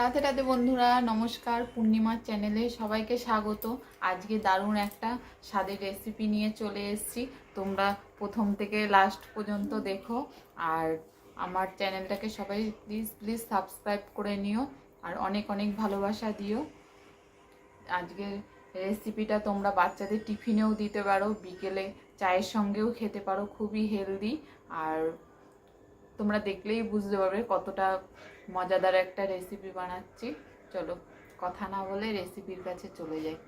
রাধে রাধে বন্ধুরা, নমস্কার পূর্ণিমার চ্যানেলে সবাইকে স্বাগত। আজকে দারুণ একটা স্বাদের রেসিপি নিয়ে চলে এসেছি। তোমরা প্রথম থেকে লাস্ট পর্যন্ত দেখো। আর আমার চ্যানেলটাকে সবাই প্লিজ প্লিজ সাবস্ক্রাইব করে নিও। আর অনেক অনেক ভালোবাসা দিও। আজকে রেসিপিটা তোমরা বাচ্চাদের টিফিনেও দিতে পারো। বিকেলে চায়ের সঙ্গেও খেতে পারো, খুবই হেলদি আর তোমরা দেখলেই বুঝতে পারবে কতটা মজাদার একটা রেসিপি বানাচ্ছি। চলো, কথা না বলে রেসিপির কাছে চলে যাই।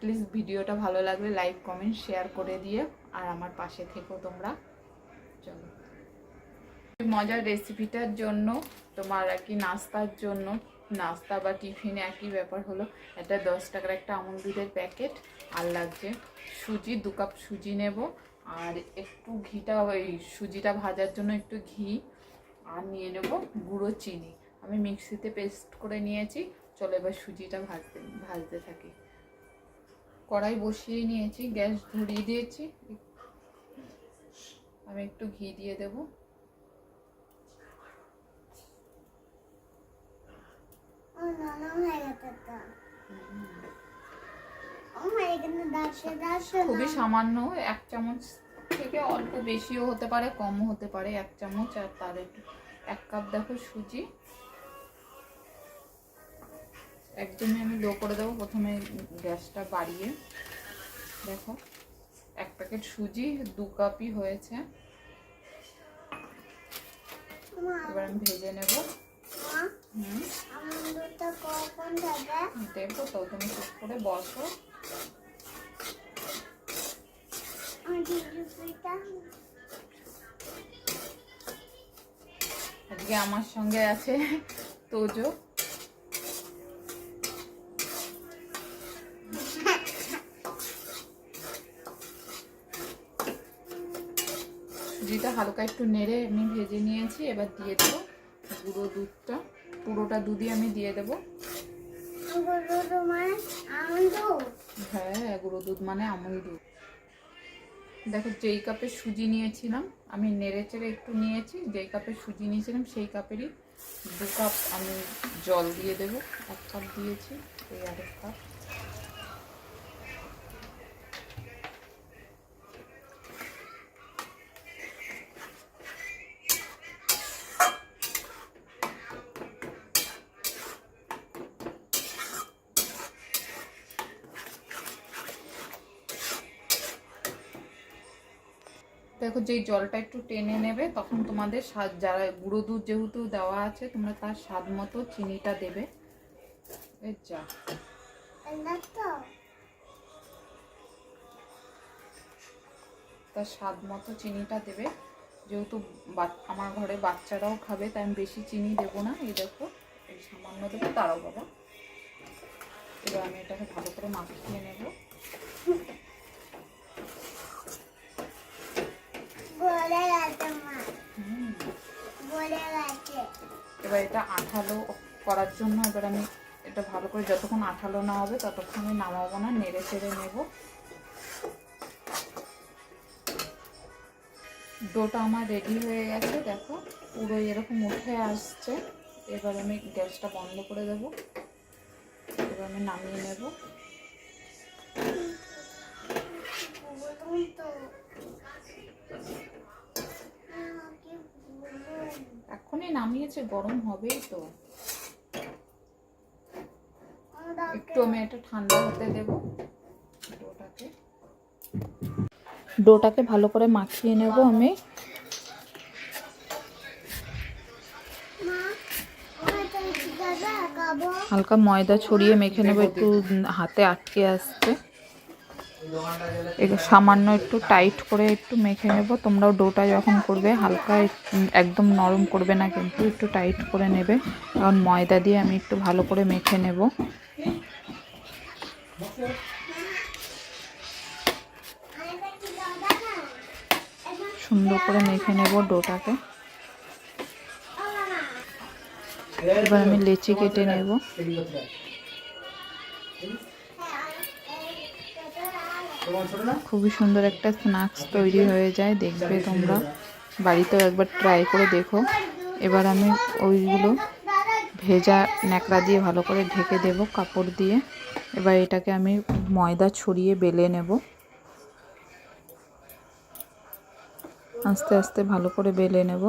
প্লিজ ভিডিওটা ভালো লাগলে লাইক কমেন্ট শেয়ার করে দিয়ে আর আমার পাশে থেকো তোমরা। চলো। মজার রেসিপিটার জন্য তোমার আর কি নাস্তার জন্য, নাস্তা বা টিফিনে একই ব্যাপার হলো, একটা দশ টাকার একটা আমুল দুধের প্যাকেট আর লাগছে সুজি, দু কাপ সুজি নেব। আর একটু ঘিটা ওই সুজিটা ভাজার জন্য একটু ঘি আর নিয়ে নেব গুঁড়ো চিনি। আমি মিক্সিতে পেস্ট করে নিয়েছি। চলো এবার সুজিটা ভাজতে ভাজতে থাকি। কড়াই বসিয়ে নিয়েছি গ্যাস ধরিয়ে দিয়েছি। আমি একটু ঘি দিয়ে দেবো। ও খুবই সামান্য এক চামচ থেকে অল্প বেশিও হতে পারে কমও হতে পারে এক চামচ আর তার একটু এক কাপ দেখো সুজি। একদমই আমি লো করে দেবো প্রথমে গ্যাসটা বাড়িয়ে। দেখো এক প্যাকেট সুজি দু কাপই হয়েছে। এবার আমি ভেজে নেব। দেবে দেখো তো তুমি চুপ করে বসো আমার জিজুপিটা আজকে আমার সঙ্গে আছে তোজো। সুজিটা হালকা একটু নেড়ে আমি ভেজে নিয়েছি এবার দিয়ে দেবো গুঁড়ো দুধটা। পুরোটা দুধই আমি দিয়ে দেবো। তোমার হ্যাঁ গুঁড়ো দুধ মানে আমুল দুধ। দেখো, যেই কাপে সুজি নিয়েছিলাম, আমি নেড়ে চেড়ে একটু নিয়েছি, যেই কাপে সুজি নিয়েছিলাম, সেই কাপেরই দু কাপ আমি জল দিয়ে দেবো, এক কাপ দিয়েছি, এই আরেক কাপ। দেখো যেই জলটা একটু টেনে নেবে, তখন তোমাদের স্বাদ, যারা গুঁড়ো দুধ যেহেতু দেওয়া আছে, তোমরা তার স্বাদ মতো চিনিটা দেবে। যা। তার স্বাদ মতো চিনিটা দেবে। যেহেতু আমার ঘরে বাচ্চারাও খাবে, তাই আমি বেশি চিনি দেবো না। এই দেখো, এই সামান্য দেবো তারাও বাবা। এবার আমি এটাকে ভালো করে মাখিয়ে নেব। এবার এটা আঠালো করার জন্য এবার আমি এটা ভালো করে যতক্ষণ আঠালো না হবে ততক্ষণ আমি নামাবো না, নেড়ে চেড়ে নেব। ডোটা আমার রেডি হয়ে গেছে, দেখো, পুরো এরকম উঠে আসছে। এবার আমি গ্যাসটা বন্ধ করে দেবো। এবার আমি নামিয়ে নেব। নামিয়েছে গরম হবেই তো। একটু আমি এটা ঠান্ডা হতে দেব ডোটাকে। ডোটাকে ভালো করে মাখিয়ে নেব আমি। হালকা ময়দা ছড়িয়ে মেখে নেব একটু হাতে আটকে আসছে সামান্য একটু টাইট করে একটু মেখে নেব। তোমরাও ডোটা যখন করবে, হালকা এক- একদম নরম করবে না, কিন্তু একটু টাইট করে নেবে। কারণ ময়দা দিয়ে আমি একটু ভালো করে মেখে নেব। সুন্দর করে মেখে নেব ডোটাকে। এবার আমি লেচি কেটে নেব। খুবই সুন্দর একটা স্ন্যাক্স তৈরি হয়ে যায়, দেখবে তোমরা। বাড়িতেও একবার ট্রাই করে দেখো। এবার আমি ওইগুলো ভেজা ন্যাকড়া দিয়ে ভালো করে ঢেকে দেব কাপড় দিয়ে। এবার এটাকে আমি ময়দা ছড়িয়ে বেলে নেব। আস্তে আস্তে ভালো করে বেলে নেব।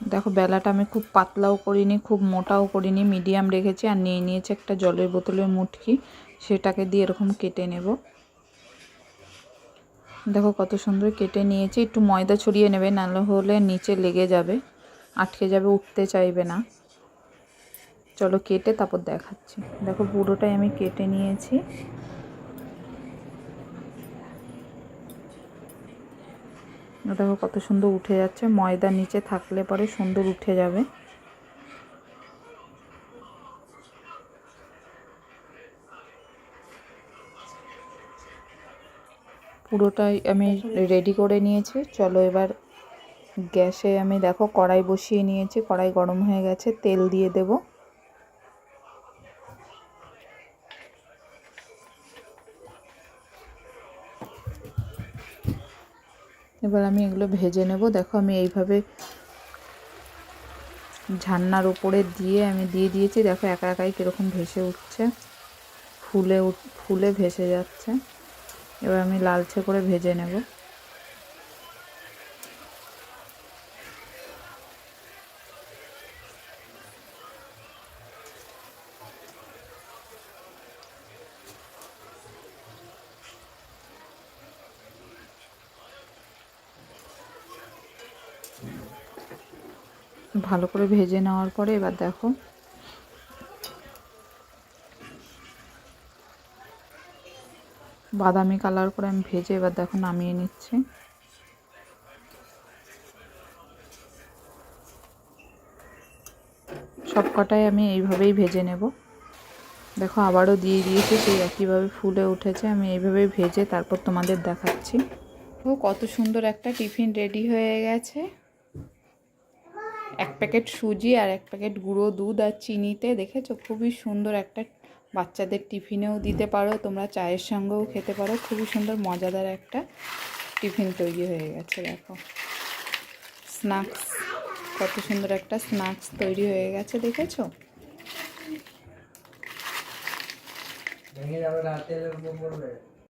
দেখো, বেলাটা আমি খুব পাতলাও করিনি, খুব মোটাও করিনি, মিডিয়াম রেখেছি আর নিয়ে নিয়েছি একটা জলের বোতলের মুটকি, সেটাকে দিয়ে এরকম কেটে নেব। দেখো কত সুন্দর কেটে নিয়েছি, একটু ময়দা ছড়িয়ে নেবে, নাহলে হলে নিচে লেগে যাবে, আটকে যাবে, উঠতে চাইবে না। চলো কেটে তারপর দেখাচ্ছি। দেখো পুরোটাই আমি কেটে নিয়েছি। দেখো কত সুন্দর উঠে যাচ্ছে। ময়দা নিচে থাকলে পরে সুন্দর উঠে যাবে। পুরোটাই আমি রেডি করে নিয়েছি। চলো এবার গ্যাসে আমি দেখো কড়াই বসিয়ে নিয়েছি। কড়াই গরম হয়ে গেছে, তেল দিয়ে দেব। এবার আমি এগুলো ভেজে নেব। দেখো আমি এইভাবে ঝান্নার উপরে দিয়ে আমি দিয়ে দিয়েছি। দেখো একা একাই কীরকম ভেসে উঠছে। ফুলে ফুলে ভেসে যাচ্ছে। এবার আমি লালচে করে ভেজে নেব। ভালো করে ভেজে নেওয়ার পরে এবার দেখো। বাদামি কালার করে আমি ভেজে এবার দেখো নামিয়ে নিচ্ছি। সব কটাই আমি এইভাবেই ভেজে নেব। দেখো আবারও দিয়ে দিয়েছি, সেই একইভাবে ফুলে উঠেছে। আমি এইভাবেই ভেজে তারপর তোমাদের দেখাচ্ছি। ও, কত সুন্দর একটা টিফিন রেডি হয়ে গেছে। এক প্যাকেট সুজি আর এক প্যাকেট গুঁড়ো দুধ আর চিনিতে দেখেছ? খুবই সুন্দর একটা বাচ্চাদের টিফিনেও দিতে পারো। তোমরা চায়ের সঙ্গেও খেতে পারো। খুবই সুন্দর, মজাদার একটা টিফিন তৈরি হয়ে গেছে, দেখো। স্ন্যাক্স, কত সুন্দর একটা স্ন্যাক্স তৈরি হয়ে গেছে, দেখেছ? রাতে